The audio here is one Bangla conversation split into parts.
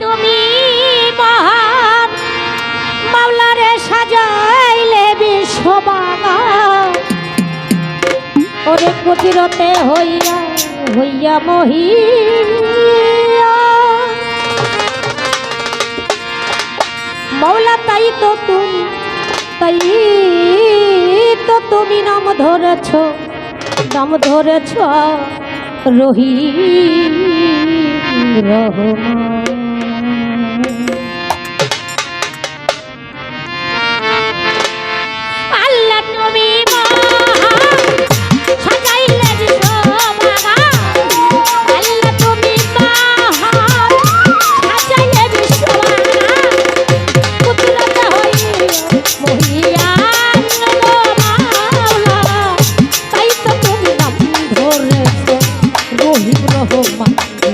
তুমি মহান। মাওলারে সাজাইলে বিশ্ববানা। ওরে হইয়া হইয়া মহিয়া। মাওলা, তাই তো তুমি, তাই তো তুমি নাম ধরেছ নাম ধরেছ রহি রহমান।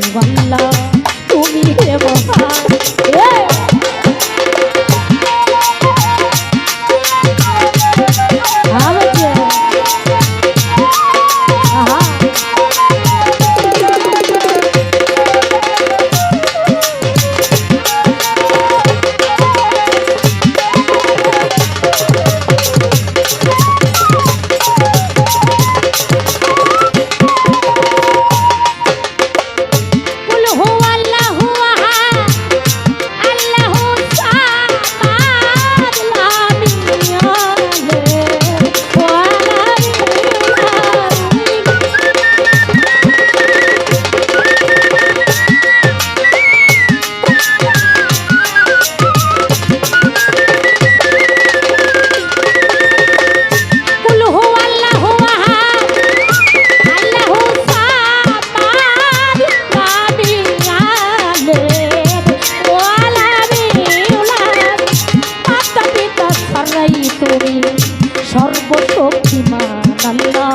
বাংলা তুমি হে লক্ষ্মী মা কাল্লা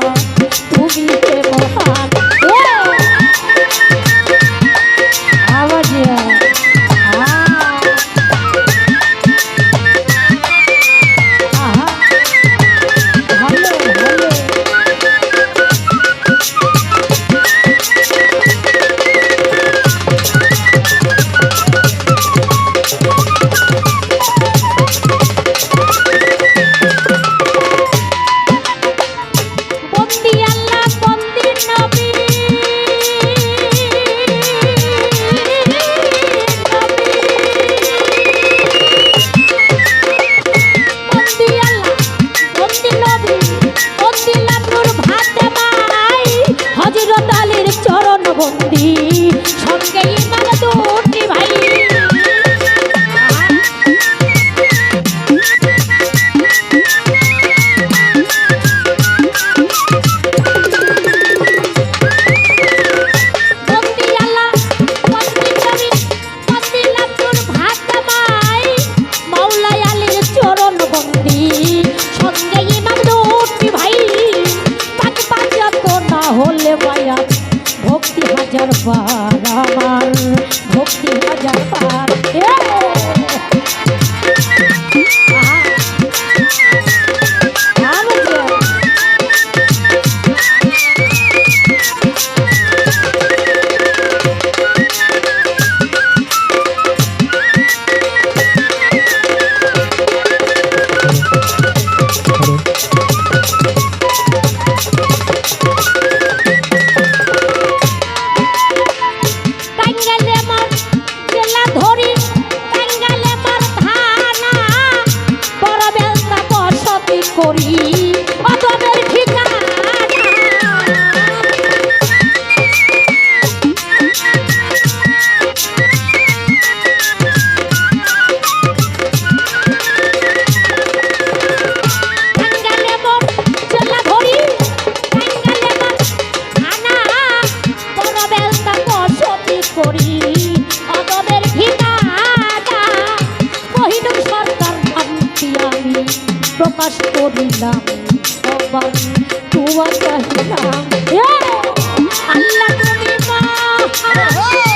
what do bondi. আমার ভক্তি হাজার পার Hey!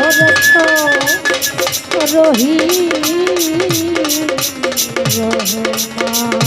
ভরত রহি রহমান